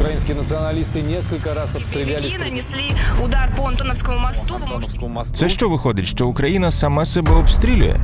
Украинские националисты несколько раз обстреляли нанесли удар по Антоновскому мосту. Вы можете Антоновскому мосту. Це що виходить, що Україна сама себе обстрілює?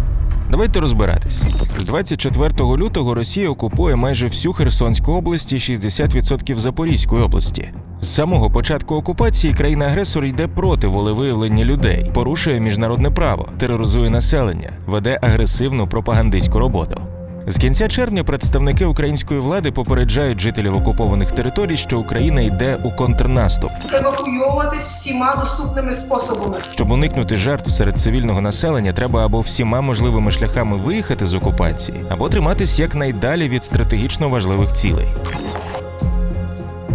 Давайте розбиратись. З 24 лютого Росія окупує майже всю Херсонську область і 60% Запорізької області. З самого початку окупації країна-агресор йде проти волевиявлення людей, порушує міжнародне право, тероризує населення, веде агресивну пропагандистську роботу. З кінця червня представники української влади попереджають жителів окупованих територій, що Україна йде у контрнаступ. евакуйовуватись всіма доступними способами. Щоб уникнути жертв серед цивільного населення, треба або всіма можливими шляхами виїхати з окупації, або триматись якнайдалі від стратегічно важливих цілей.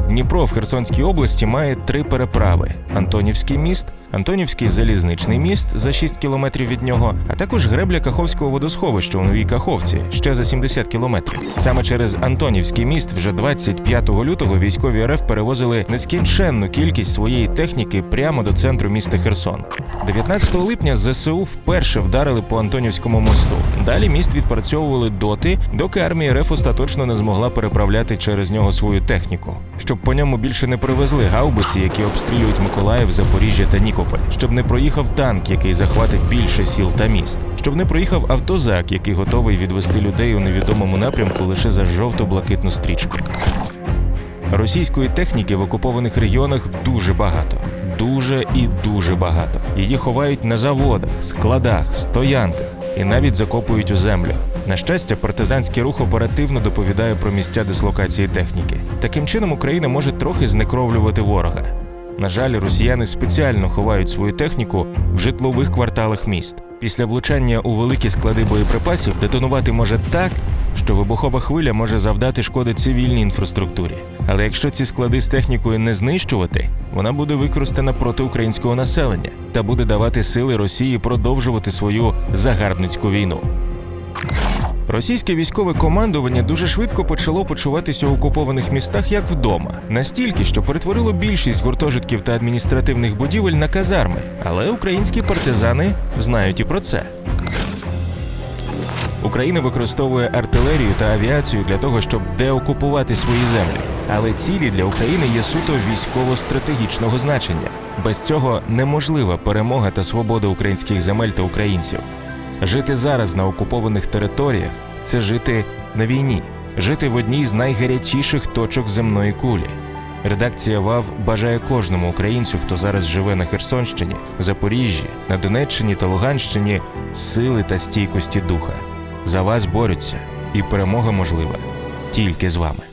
Дніпро в Херсонській області має три переправи: Антонівський міст, Антонівський залізничний міст за 6 кілометрів від нього, а також гребля Каховського водосховища у Новій Каховці ще за 70 кілометрів. Саме через Антонівський міст вже 25 лютого військові РФ перевозили нескінченну кількість своєї техніки прямо до центру міста Херсон. 19 липня ЗСУ вперше вдарили по Антонівському мосту. Далі міст відпрацьовували доти, доки армія РФ остаточно не змогла переправляти через нього свою техніку, щоб по ньому більше не привезли гаубиці, які обстрілюють Миколаїв, Запоріжжя та Нікополь, щоб не проїхав танк, який захватить більше сіл та міст, щоб не проїхав автозак, який готовий відвести людей у невідомому напрямку лише за жовто-блакитну стрічку. Російської техніки в окупованих регіонах дуже багато. Дуже і дуже багато. Її ховають на заводах, складах, стоянках і навіть закопують у землю. На щастя, партизанський рух оперативно доповідає про місця дислокації техніки. Таким чином Україна може трохи знекровлювати ворога. На жаль, росіяни спеціально ховають свою техніку в житлових кварталах міст. Після влучання у великі склади боєприпасів детонувати може так, що вибухова хвиля може завдати шкоди цивільній інфраструктурі. Але якщо ці склади з технікою не знищувати, вона буде використана проти українського населення та буде давати сили Росії продовжувати свою загарбницьку війну. Російське військове командування дуже швидко почало почуватися у окупованих містах як вдома, настільки, що перетворило більшість гуртожитків та адміністративних будівель на казарми. Але українські партизани знають і про це. Україна використовує артилерію та авіацію для того, щоб деокупувати свої землі. Але цілі для України є суто військово-стратегічного значення. Без цього неможлива перемога та свобода українських земель та українців. Жити зараз на окупованих територіях це жити на війні, жити в одній з найгарячіших точок земної кулі. Редакція ВАВ бажає кожному українцю, хто зараз живе на Херсонщині, Запоріжжі, на Донеччині та Луганщині, сили та стійкості духа. За вас борються, і перемога можлива тільки з вами.